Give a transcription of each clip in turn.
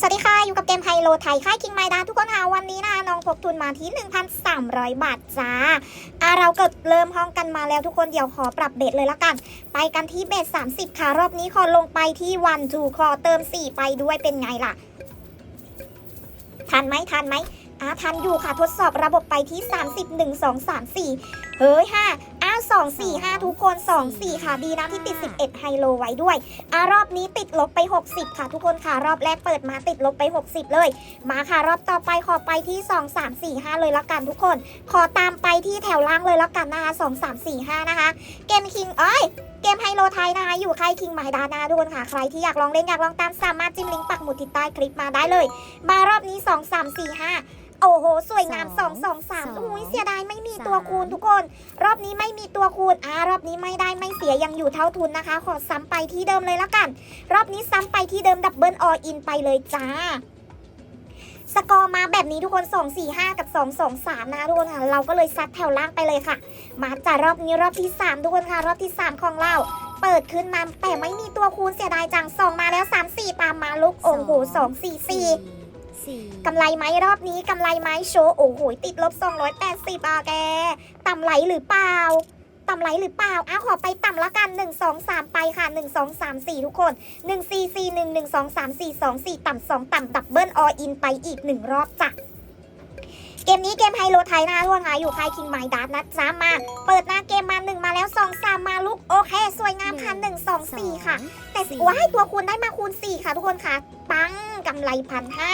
สวัสดีค่ะ อยู่กับเกมไฮโลไทยค่ายคิงไมดาทุกคนค่ะวันนี้นะคะน้องพกทุนมาที่ 1,300 บาทจ้าอะเราเกิดเริ่มห้องกันมาแล้วทุกคนเดี๋ยวขอปรับเบสเลยละกัน ไปกันที่เบส30 ค่ะ รอบนี้ขอลงไปที่วันทูขอเติม 4 ไปด้วยเป็นไงล่ะ ทันไหมทันไหมอะทันอยู่ค่ะทดสอบระบบไปที่ 30 1 2 3 4 เฮ้ยห้าอ้า 2 4 5 ทุกคน 2 4 ค่ะดีนะที่ติด 11 ไฮโลไว้ด้วยอะรอบนี้ติดลบไป 60 ค่ะ ทุกคนค่ะรอบแรกเปิดมาติดลบไป 60 เลย มาค่ะรอบต่อไปขอไปที่ 2 3 4 5 เลยละกันทุกคน ขอตามไปที่แถวล่างเลยละกันนะคะ2 3 4 5 นะคะ เกมคิงเอ้ยเกมไฮโลไทยนะคะอยู่ค่ายคิงหมายดานาทุกคนค่ะ ใครที่อยากลองเล่นอยากลองตามสามารถจิ้มลิงก์ปักหมุดที่ใต้คลิปมาได้เลย มารอบนี้ 2 3 4 5 โอ้โห สวยงาม 2 2 3อุ้ยเสียดายไม่มีตัวคูณทุกคน รอบนี้ไม่มีตัวคูณอ่ารอบนี้ไม่ได้ไม่เสียยังอยู่เท่าทุนนะคะ ขอซ้ำไปที่เดิมเลยละกัน รอบนี้ซ้ำไปที่เดิมดับเบิลออินไปเลยจ้าสกอร์มาแบบนี้ทุกคน 2 4 5 กับ 2 2 3 นะทุกคนค่ะ เราก็เลยซัดแถวล่างไปเลยค่ะ มาจากรอบนี้รอบที่ 3 ทุกคนค่ะ รอบที่ 3 ของเรา เปิดขึ้นมาแต่ไม่มีตัวคูณเสียดายจังสองมาแล้ว 3 4 ตามมาลุกโอ้โห2 4 4 สี่กำไรไหมรอบนี้กำไรไหมโชว์โอ้โหติดลบ280อะแกต่ำไหลหรือเปล่าต่ำไหลหรือเปล่าอ้าวขอไปต่ำละกัน 1 2 3 ไปค่ะ 1 2 3 4 ทุกคน 1 4 4 1 1 2 3 4 2 4 ต่ำ2ต่ำดับเบิลออินไปอีก 1 รอบจ้ะเกมนี้เกมไฮโลไทยนะทุกคนค่ะอยู่ค่ายคิงไมดัสนะจ๊ะมา เปิดหน้าเกมมา1มาแล้ว2 3มาลุกโอเค สวยงามค่ะ1 2 4ค่ะ แต่ว้ายตัวคูณได้มาคูณ4ค่ะ ทุกคนค่ะ ปังกำไรพันห้า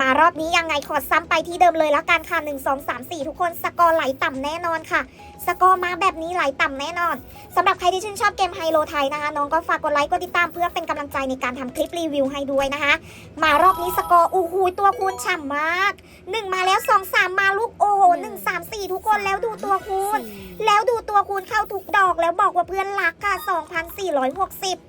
มารอบนี้ยังไงขอซ้ำไปที่เดิมเลยแล้วกันค่ะ 1 2 3 4 ทุกคนสกอร์ไหลต่ำแน่นอนค่ะ สกอร์มาแบบนี้ไหลต่ำแน่นอนสำหรับใครที่ชื่นชอบเกมไฮโลไทยนะคะ น้องก็ฝากกดไลค์กดติดตามเพื่อเป็นกำลังใจในการทำคลิปรีวิวให้ด้วยนะคะ มารอบนี้สกอร์อู้หูตัวคูณฉ่ำมาก 1 มาแล้ว 2 3 มาลูกโอ้โห1 3 4 ทุกคนแล้วดูตัวคูณ แล้วดูตัวคูณเข้าทุกดอกแล้วบอกว่าเพื่อนรักค่ะ 2,460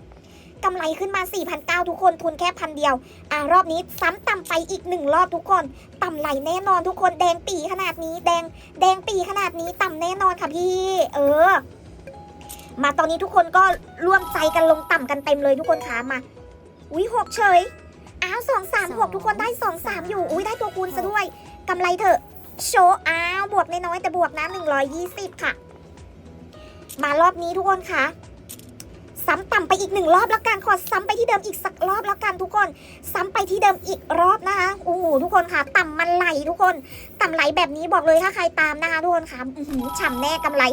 กำไรขึ้นมา 4,900 ทุกคนทุนแค่พันเดียว อะรอบนี้ซ้ำต่ำไปอีกหนึ่งรอบทุกคนต่ำไหลแน่นอนทุกคนแดงปีขนาดนี้ แดงแดงปีขนาดนี้ต่ำแน่นอนค่ะพี่ เออ มาตอนนี้ทุกคนก็ร่วมใจกันลงต่ำกันเต็มเลยทุกคนขามาอุ้ยหกเฉยอ้าวสองสามหกทุกคนได้สองสามอยู่ อุ้ยได้ตัวคูณซะด้วยกำไรเถอะโชว์อ้าวบวกน้อยๆแต่บวกนะ120 ค่ะ มารอบนี้ทุกคนคะซ้ำต่ำไป อีกหนึ่งรอบแล้วกันขอซ้ำไปที่เดิมอีกสักรอบแล้วกันทุกคน ซ้ำไปที่เดิมอีกรอบนะคะโอ้โหทุกคนค่ะ ต่ำมันไหลทุกคน ต่ำไหลแบบนี้บอกเลยถ้าใครตามนะคะทุกคนค่ะอื้อหือฉ่ำแน่กำไร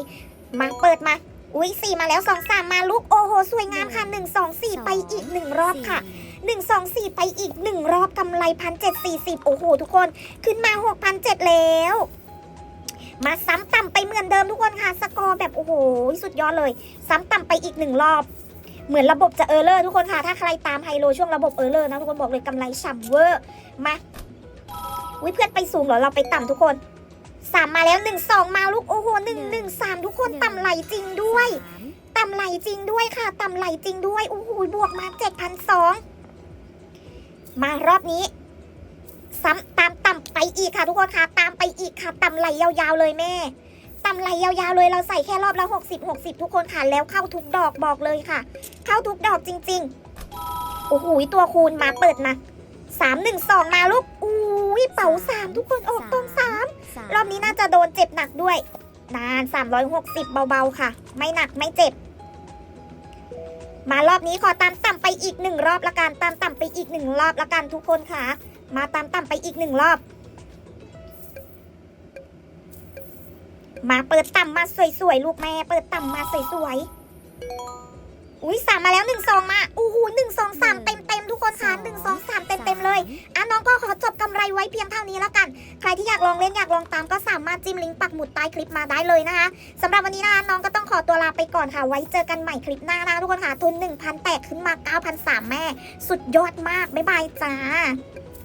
มาเปิดมาอุ้ยสี่มาแล้วสองสามมาลูกโอ้โหสวยงามค่ะหนึ่งสองสี่ไปอีกหนึ่งรอบค่ะหนึ่งสองสี่ไปอีกหนึ่งรอบกำไรพันเจ็ดสี่สิบโอ้โหทุกคน ขึ้นมาหกพันเจ็ดแล้วมาซ้ำต่ำไปเหมือนเดิมทุกคนค่ะ สกอร์แบบ โอ้โห สุดยอดเลย ซ้ำต่ำไปอีกหนึ่งรอบ เหมือนระบบจะเออร์เลอร์ทุกคนค่ะ ถ้าใครตามไฮโลช่วงระบบเออร์เลอร์นะทุกคนบอกเลยกำไรฉ่ำเวอร์มาอุ้ยเพื่อนไปสูงเหรอเราไปต่ำทุกคนสามมาแล้วหนึ่งสองมาลูกโอ้โหหนึ่งหนึ่งสามทุกคนต่ำไหลจริงด้วยต่ำไหลจริงด้วยค่ะต่ำไหลจริงด้วยโอ้โหบวกมาเจ็ดพันสองมารอบนี้ ซ้ำตามต่ำไปอีกค่ะทุกคนค่ะ ตามไปอีกค่ะต่ำไหลยาวๆเลยแม่ ต่ำไหลยาวๆเลยเราใส่แค่รอบละ60 60 ทุกคนค่ะแล้วเข้าทุกดอกบอกเลยค่ะ เข้าทุกดอกจริงๆโอ้โหตัวคูณมาเปิดมาสามหนึ่งสองมาลูกอุ้ยเป๋าสามทุกคนออกตรงสามรอบนี้น่าจะโดนเจ็บหนักด้วย นาน360เบาๆค่ะ ไม่หนักไม่เจ็บ มารอบนี้ขอตามต่ำไปอีกหนึ่งรอบละกันตามต่ำไปอีกหนึ่งรอบละกันทุกคนค่ะ มาตามต่ำไปอีกหนึ่งรอบ มาเปิดต่ำมาสวยๆลูกแม่ เปิดต่ำมาสวยๆอุ้ยสามมาแล้วหนึ่งสองมาโอ้โหหนึ่งสองสามเต็มเต็มๆทุกคนค่ะหนึ่งสองสามเต็มเต็มๆเลยอะน้องก็ขอจบกำไรไว้เพียงเท่านี้แล้วกัน ใครที่อยากลองเล่นอยากลองตามก็สามารถจิ้มลิงก์ปักหมุดใต้คลิปมาได้เลยนะคะสำหรับวันนี้นะคะน้องก็ต้องขอตัวลาไปก่อนค่ะ ไว้เจอกันใหม่คลิปหน้านะทุกคนค่ะทุน1,000แตกขึ้นมา9,003แม่ สุดยอดมากบ๊ายบายจ้า